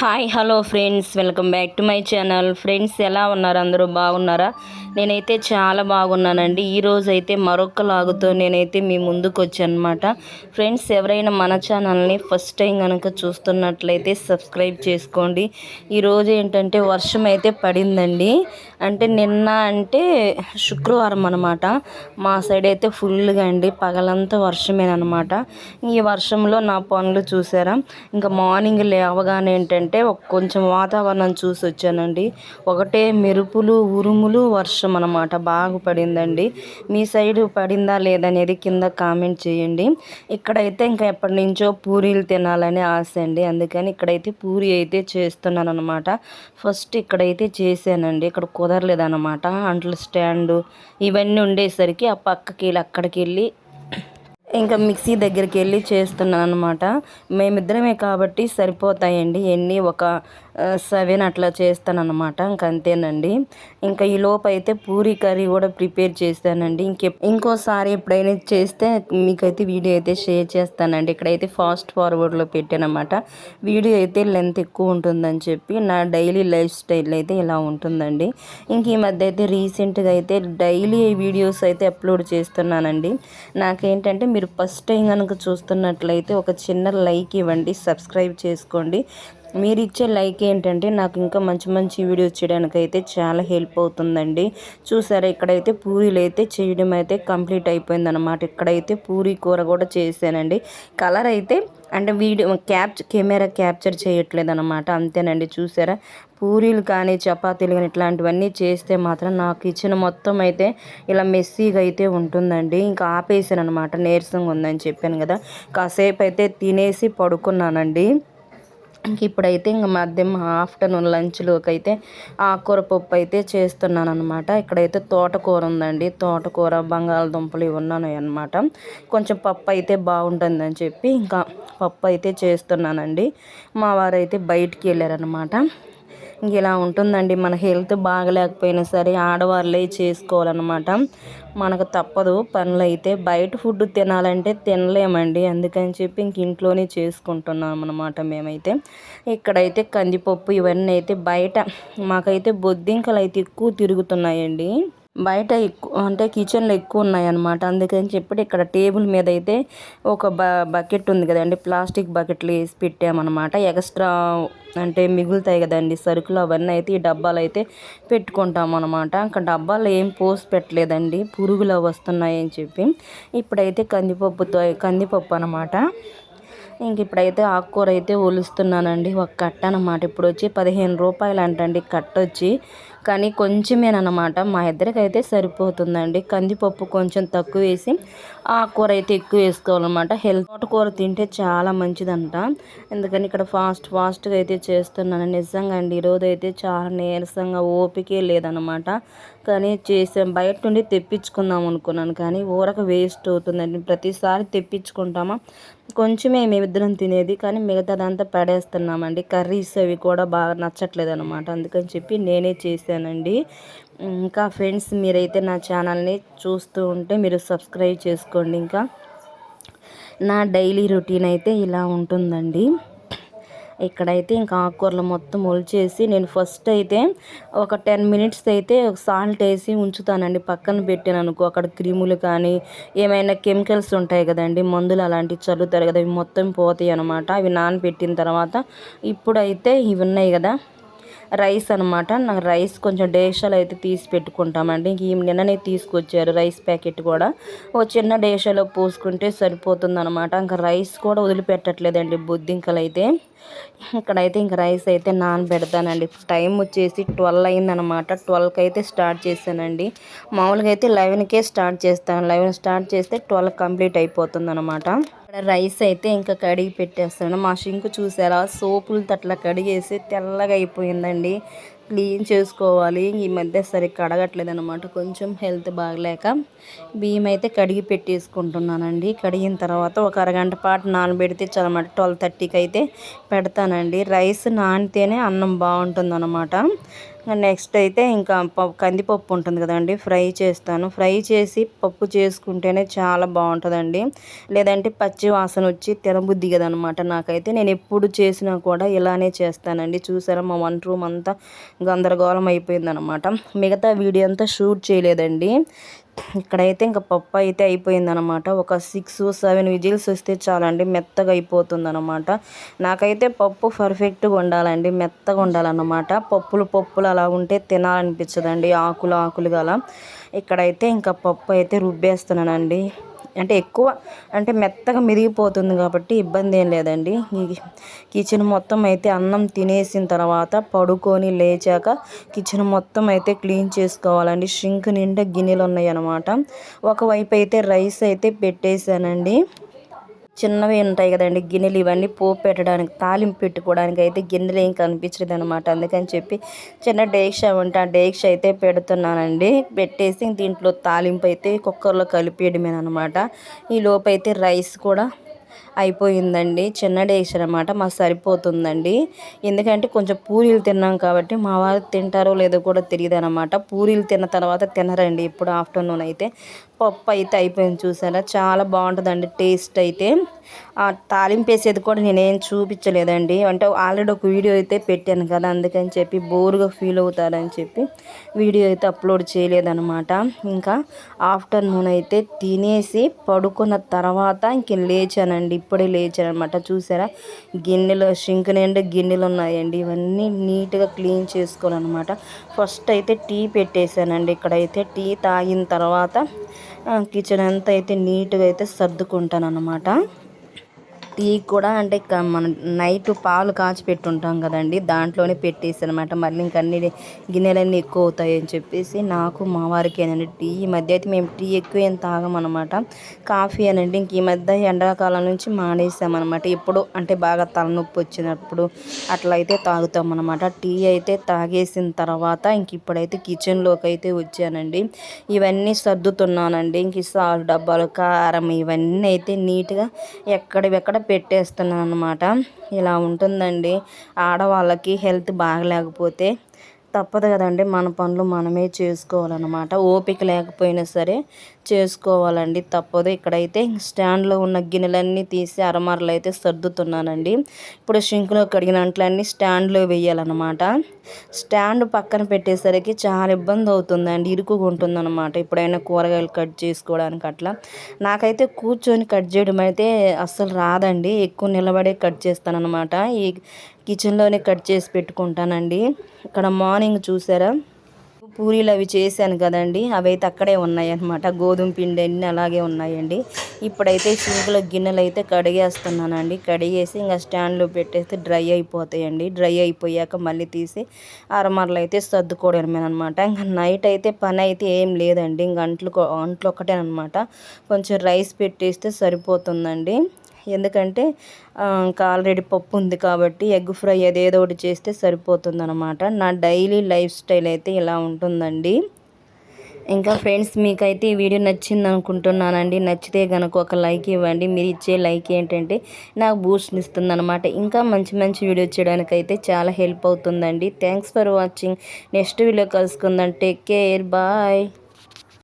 Hi hello friends. Welcome back to my channel. Friends ఎలా ఉన్నారు? అందరూ బాగున్నారా? నేనైతే చాలా బాగున్నానండి. ఈరోజు అయితే మరొక లాగుతో నేనైతే మీ ముందుకు వచ్చానమాట ఫ్రెండ్స్ ఎవరైనా మన ఛానల్ని ఫస్ట్ టైం కనుక చూస్తున్నట్లయితే సబ్స్క్రైబ్ చేసుకోండి. ఈరోజు ఏంటంటే వర్షం అయితే పడిందండి. అంటే నిన్న అంటే శుక్రవారం అనమాట మా సైడ్ అయితే ఫుల్గా అండి. పగలంతా వర్షమేనమాట ఈ వర్షంలో నా పనులు చూసారా? ఇంకా మార్నింగ్ లేవగానే ఏంటంటే ఏంటంటే కొంచెం వాతావరణం చూసి వచ్చానండి ఒకటే మెరుపులు ఉరుములు వర్షం. అనమాట బాగా పడిందండి. మీ సైడ్ పడిందా లేదనేది కింద కామెంట్ చేయండి. ఇక్కడైతే ఇంకా ఎప్పటి నుంచో పూరీలు తినాలని ఆశ అండి. అందుకని ఇక్కడైతే పూరి అయితే చేస్తున్నాను అనమాట ఫస్ట్ ఇక్కడైతే చేశానండి. ఇక్కడ కుదరలేదన్నమాట. అంట్ల స్టాండు ఇవన్నీ ఉండేసరికి ఆ పక్కకి వెళ్ళి అక్కడికి వెళ్ళి ఇంకా మిక్సీ దగ్గరికి వెళ్ళి చేస్తున్నాను అనమాట మేమిద్దరమే కాబట్టి సరిపోతాయండి. ఎన్ని ఒక సెవెన్ అట్లా చేస్తానన్నమాట. ఇంక అంతేనండి ఇంకా ఈ లోపు అయితే పూరి కర్రీ కూడా ప్రిపేర్ చేస్తానండి. ఇంకే ఇంకోసారి ఎప్పుడైనా చేస్తే మీకైతే వీడియో అయితే షేర్ చేస్తానండి. ఇక్కడైతే ఫాస్ట్ ఫార్వర్డ్లో పెట్టానమాట వీడియో అయితే లెంత్ ఎక్కువ ఉంటుందని చెప్పి నా డైలీ లైఫ్ స్టైల్ అయితే ఇలా ఉంటుందండి. ఇంక ఈ మధ్య అయితే రీసెంట్గా అయితే డైలీ వీడియోస్ అయితే అప్లోడ్ చేస్తున్నానండి. నాకేంటంటే మీరు ఫస్ట్ టైం కనుక చూస్తున్నట్లయితే ఒక చిన్న లైక్ ఇవ్వండి సబ్స్క్రైబ్ చేసుకోండి. మీరు ఇచ్చే లైక్ ఏంటంటే నాకు ఇంకా మంచి మంచి వీడియోస్ చేయడానికి అయితే చాలా హెల్ప్ అవుతుందండి. చూసారా ఇక్కడైతే పూరీలు అయితే చేయడం అయితే కంప్లీట్ అయిపోయింది అనమాట ఇక్కడైతే పూరీ కూర కూడా చేశానండి. కలర్ అయితే అంటే వీడియో క్యాప్చ కెమెరా క్యాప్చర్ చేయట్లేదు అనమాట అంతేనండి చూసారా? పూరీలు కానీ చపాతీలు కానీ ఇట్లాంటివన్నీ చేస్తే మాత్రం నాకు ఇచ్చిన మొత్తం అయితే ఇలా మెస్సీగా అయితే ఉంటుందండి. ఇంకా ఆపేసాను అనమాట నీరసంగా ఉందని చెప్పాను కదా. కాసేపు అయితే తినేసి పడుకున్నానండి. ఇంక ఇప్పుడైతే ఇంక మధ్యం ఆఫ్టర్నూన్ లంచ్లోకి అయితే ఆకుకూర పప్పు అయితే చేస్తున్నాను అనమాట ఇక్కడైతే తోటకూర ఉందండి తోటకూర బంగాళదుంపలు ఇవి ఉన్నాయి అనమాట కొంచెం పప్పు అయితే బాగుంటుందని చెప్పి ఇంకా పప్పు అయితే చేస్తున్నానండి. మా వారైతే బయటికి వెళ్ళారనమాట ఇలా ఉంటుందండి. మన హెల్త్ బాగలేకపోయినా సరే ఆడవాళ్ళే చేసుకోవాలన్నమాట. మనకు తప్పదు పనులు అయితే బయట ఫుడ్ తినాలంటే తినలేమండి. అందుకని చెప్పి ఇంక ఇంట్లోనే చేసుకుంటున్నాం అనమాట మేమైతే. ఇక్కడైతే కందిపప్పు ఇవన్నీ అయితే బయట మాకైతే బొద్దింకలు అయితే ఎక్కువ తిరుగుతున్నాయండి. బయట ఎక్కువ అంటే కిచెన్లో ఎక్కువ ఉన్నాయన్నమాట. అందుకని చెప్పి ఇక్కడ టేబుల్ మీద అయితే ఒక బ బకెట్ ఉంది కదండి. ప్లాస్టిక్ బకెట్లు వేసి పెట్టామన్నమాట. ఎక్స్ట్రా అంటే మిగులుతాయి కదండి సరుకులు అవన్నీ అయితే ఈ డబ్బాలు అయితే పెట్టుకుంటాం అనమాట ఇంకా డబ్బాలు ఏం పోసి పెట్టలేదండి. పురుగులు వస్తున్నాయి అని చెప్పి. ఇప్పుడైతే కందిపప్పుతో కందిపప్పు అనమాట ఇంక ఇప్పుడైతే ఆకుకూర అయితే ఒలుస్తున్నానండి. ఒక కట్ట అనమాట ఇప్పుడు వచ్చి పదిహేను రూపాయలు అంటండి కట్ట వచ్చి కానీ కొంచెమేనమాట మా ఇద్దరికైతే సరిపోతుందండి. కందిపప్పు కొంచెం తక్కువ వేసి ఆకుకూర అయితే ఎక్కువ వేసుకోవాలన్నమాట. హెల్త్ కూర తింటే చాలా మంచిదంట. ఎందుకని ఇక్కడ ఫాస్ట్ ఫాస్ట్గా అయితే చేస్తున్నాను. నిజంగా అండి ఈరోజు అయితే చాలా నీరసంగా ఓపికే లేదనమాట కానీ చేసాం. బయట నుండి తెప్పించుకుందాం అనుకున్నాను. కానీ ఊరక వేస్ట్ అవుతుందండి. ప్రతిసారి తెప్పించుకుంటామా? కొంచెమే మేమిద్దరం తినేది కానీ మిగతాదంతా పడేస్తున్నామండి. కర్రీస్ అవి కూడా బాగా నచ్చట్లేదు అనమాట అందుకని చెప్పి నేనే చేశానండి. ఇంకా ఫ్రెండ్స్ మీరైతే నా ఛానల్ని చూస్తూ ఉంటే మీరు సబ్స్క్రైబ్ చేసుకోండి. ఇంకా నా డైలీ రొటీన్ అయితే ఇలా ఉంటుందండి. ఇక్కడైతే ఇంకా ఆకుకూరలు మొత్తం ఒలిచేసి నేను ఫస్ట్ అయితే ఒక టెన్ మినిట్స్ అయితే ఒక సాల్ట్ వేసి ఉంచుతానండి. పక్కన పెట్టాను అనుకో అక్కడ క్రిములు కానీ ఏమైనా కెమికల్స్ ఉంటాయి కదండి మందులు అలాంటివి చల్లుతారు కదా ఇవి మొత్తం పోతాయి అనమాట అవి నానబెట్టిన తర్వాత ఇప్పుడైతే ఇవి ఉన్నాయి కదా రైస్ అనమాట నాకు రైస్ కొంచెం డేషాలు అయితే తీసి పెట్టుకుంటామండి. ఇంక ఈ నిన్ననే తీసుకొచ్చారు రైస్ ప్యాకెట్ కూడా. ఓ చిన్న డేషాలో పోసుకుంటే సరిపోతుంది అనమాట ఇంకా రైస్ కూడా వదిలిపెట్టట్లేదండి బొద్దింకలు అయితే ఇక్కడైతే ఇంక రైస్ అయితే నానబెడతానండి. టైం వచ్చేసి ట్వెల్వ్ అయిందనమాట. ట్వెల్వ్కి అయితే స్టార్ట్ చేశానండి. మామూలుగా అయితే లెవెన్కే స్టార్ట్ చేస్తాను. లెవెన్ స్టార్ట్ చేస్తే ట్వెల్వ్ కంప్లీట్ అయిపోతుంది అనమాట రైస్ అయితే ఇంకా కడిగి పెట్టేస్తాను. మా షింకు చూసారా? సోపులు తట్ల కడిగేసి తెల్లగా అయిపోయిందండి. క్లీన్ చేసుకోవాలి. ఈ మధ్య సరిగ్గా కడగట్లేదు అనమాట కొంచెం హెల్త్ బాగలేక బియ్యం అయితే కడిగి పెట్టేసుకుంటున్నానండి. కడిగిన తర్వాత ఒక అరగంట పాటు నానబెడితే చాలన్నమాట. ట్వెల్వ్ థర్టీకి అయితే పెడతానండి. రైస్ నానితేనే అన్నం బాగుంటుంది అనమాట నెక్స్ట్ అయితే ఇంకా పప్పు కందిపప్పు ఉంటుంది కదండి ఫ్రై చేస్తాను. ఫ్రై చేసి పప్పు చేసుకుంటేనే చాలా బాగుంటుందండి. లేదంటే పచ్చి వాసన వచ్చి తినబుద్ధి కదనమాట నాకైతే. నేను ఎప్పుడు చేసినా కూడా ఇలానే చేస్తానండి. చూసారా మా వంట రూమ్ అంతా గందరగోళం అయిపోయిందనమాట. మిగతా వీడియో అంతా షూట్ చేయలేదండి. ఇక్కడైతే ఇంకా పప్పు అయితే అయిపోయిందనమాట ఒక సిక్స్ సెవెన్ విజిల్స్ వస్తే చాలండి మెత్తగా అయిపోతుందనమాట నాకైతే పప్పు పర్ఫెక్ట్గా ఉండాలండి మెత్తగా ఉండాలన్నమాట పప్పులు పప్పులు అలా ఉంటే తినాలనిపించదండి ఆకులు ఆకులుగా అలా. ఇక్కడైతే ఇంకా పప్పు అయితే రుబ్బేస్తున్నానండి. అంటే ఎక్కువ అంటే మెత్తగా మెరిగిపోతుంది కాబట్టి ఇబ్బంది ఏం లేదండి. ఈ కిచెన్ మొత్తం అయితే అన్నం తినేసిన తర్వాత పడుకొని లేచాక కిచెన్ మొత్తం అయితే క్లీన్ చేసుకోవాలండి. షింక్ నిండా గిన్నెలు ఉన్నాయి అనమాట ఒకవైపు అయితే రైస్ అయితే పెట్టేశానండి. చిన్నవి ఉంటాయి కదండి గిన్నెలు ఇవన్నీ పోపు పెట్టడానికి తాలింపు పెట్టుకోవడానికి అయితే గిన్నెలు ఏం కనిపించలేదు అనమాట అందుకని చెప్పి చిన్న డేక్ష ఉంటే ఆ డేక్ష అయితే పెడుతున్నానండి. పెట్టేసి దీంట్లో తాలింపు అయితే కుక్కర్లో కలిపేయడమేనమాట ఈ లోపు అయితే రైస్ కూడా అయిపోయిందండి. చిన్న డేస్ అనమాట మాకు సరిపోతుందండి. ఎందుకంటే కొంచెం పూరీలు తిన్నాం కాబట్టి మా వారు తింటారో లేదో కూడా తెలియదు అనమాట. పూరీలు తిన్న తర్వాత తినరండి ఇప్పుడు ఆఫ్టర్నూన్ అయితే. పప్పు అయితే అయిపోయింది చూసారా? చాలా బాగుంటుందండి టేస్ట్ అయితే. తాలింపు వేసేది కూడా నేనేం చూపించలేదండి. అంటే ఆల్రెడీ ఒక వీడియో అయితే పెట్టాను కదా అందుకని చెప్పి బోరుగా ఫీల్ అవుతారని చెప్పి వీడియో అయితే అప్లోడ్ చేయలేదనమాట. ఇంకా ఆఫ్టర్నూన్ అయితే తినేసి పడుకున్న తర్వాత ఇంక లేచానండి ఇప్పుడే లేచాను అనమాట చూసారా? గిన్నెలు షింక్ నిండా గిన్నెలు ఉన్నాయండి. ఇవన్నీ నీట్గా క్లీన్ చేసుకోవాలన్నమాట. ఫస్ట్ అయితే టీ పెట్టేశానండి. ఇక్కడైతే టీ తాగిన తర్వాత కిచెన్ అంతా అయితే నీట్గా అయితే సర్దుకుంటాను అనమాట టీ కూడా అంటే మనం నైట్ పాలు కాచి పెట్టుంటాం కదండి. దాంట్లోనే పెట్టేసి అనమాట మళ్ళీ ఇంక అన్ని గిన్నెలన్నీ ఎక్కువ అవుతాయి అని చెప్పేసి నాకు మా వారికి అనండి టీ. ఈ మధ్య అయితే మేము టీ ఎక్కువ ఏం తాగమన్నమాట. కాఫీ అనండి. ఇంక ఈ మధ్య ఎండాకాలం నుంచి మానేసామన్నమాట. ఎప్పుడు అంటే బాగా తలనొప్పి వచ్చినప్పుడు అట్లా అయితే తాగుతాం అనమాట టీ అయితే తాగేసిన తర్వాత ఇంక ఇప్పుడైతే కిచెన్లోకి అయితే వచ్చానండి. ఇవన్నీ సర్దుతున్నానండి. ఇంక సాల్ డబ్బాలు కారం ఇవన్నీ అయితే నీట్గా ఎక్కడివెక్కడ పెట్టేస్తున్నాను అనమాట ఇలా ఉంటుందండి. ఆడవాళ్ళకి హెల్త్ బాగలేకపోతే తప్పదు కదండి. మన పనులు మనమే చేసుకోవాలన్నమాట. ఓపిక లేకపోయినా సరే చేసుకోవాలండి. తప్పదు. ఇక్కడైతే స్టాండ్లో ఉన్న గిన్నెలన్నీ తీసి అరమరలు అయితే సర్దుతున్నానండి. ఇప్పుడు షింక్లో కడిగిన అంట్లన్నీ స్టాండ్లో వేయాలన్నమాట. స్టాండ్ పక్కన పెట్టేసరికి చాలా ఇబ్బంది అవుతుందండి. ఇరుకుగా ఉంటుందన్నమాట ఎప్పుడైనా కూరగాయలు కట్ చేసుకోవడానికి అట్లా. నాకైతే కూర్చొని కట్ చేయడం అయితే అస్సలు రాదండి. ఎక్కువ నిలబడే కట్ చేస్తానన్నమాట. ఈ కిచెన్లోనే కట్ చేసి పెట్టుకుంటానండి. ఇక్కడ మార్నింగ్ చూసారా? పూరీలు అవి చేశాను కదండి. అవి అయితే అక్కడే ఉన్నాయి అనమాట గోధుమ పిండి అన్నీ అలాగే ఉన్నాయండి. ఇప్పుడైతే సింకులో గిన్నెలు అయితే కడిగేస్తున్నానండి. కడిగేసి ఇంకా స్టాండ్లో పెట్టేస్తే డ్రై అయిపోతాయండి. డ్రై అయిపోయాక మళ్ళీ తీసి అరమరలు అయితే సర్దుకోవడమేనమాట ఇంకా నైట్ అయితే పని అయితే ఏం లేదండి. ఇంక అంట్లు అంట్లు ఒకటేనమాట కొంచెం రైస్ పెట్టేస్తే సరిపోతుందండి. ఎందుకంటే ఇంకా ఆల్రెడీ పప్పు ఉంది కాబట్టి ఎగ్ ఫ్రై అదేదో ఒకటి చేస్తే సరిపోతుందనమాట నా డైలీ లైఫ్ స్టైల్ అయితే ఇలా ఉంటుందండి. ఇంకా ఫ్రెండ్స్ మీకైతే ఈ వీడియో నచ్చింది అనుకుంటున్నానండి. నచ్చితే కనుక ఒక లైక్ ఇవ్వండి. మీరు ఇచ్చే లైక్ ఏంటంటే నాకు బూస్ట్ ఇస్తుంది అనమాట ఇంకా మంచి మంచి వీడియో చేయడానికి అయితే చాలా హెల్ప్ అవుతుందండి. Thanks for watching. Next video కలుసుకుందాం. Take care. బాయ్.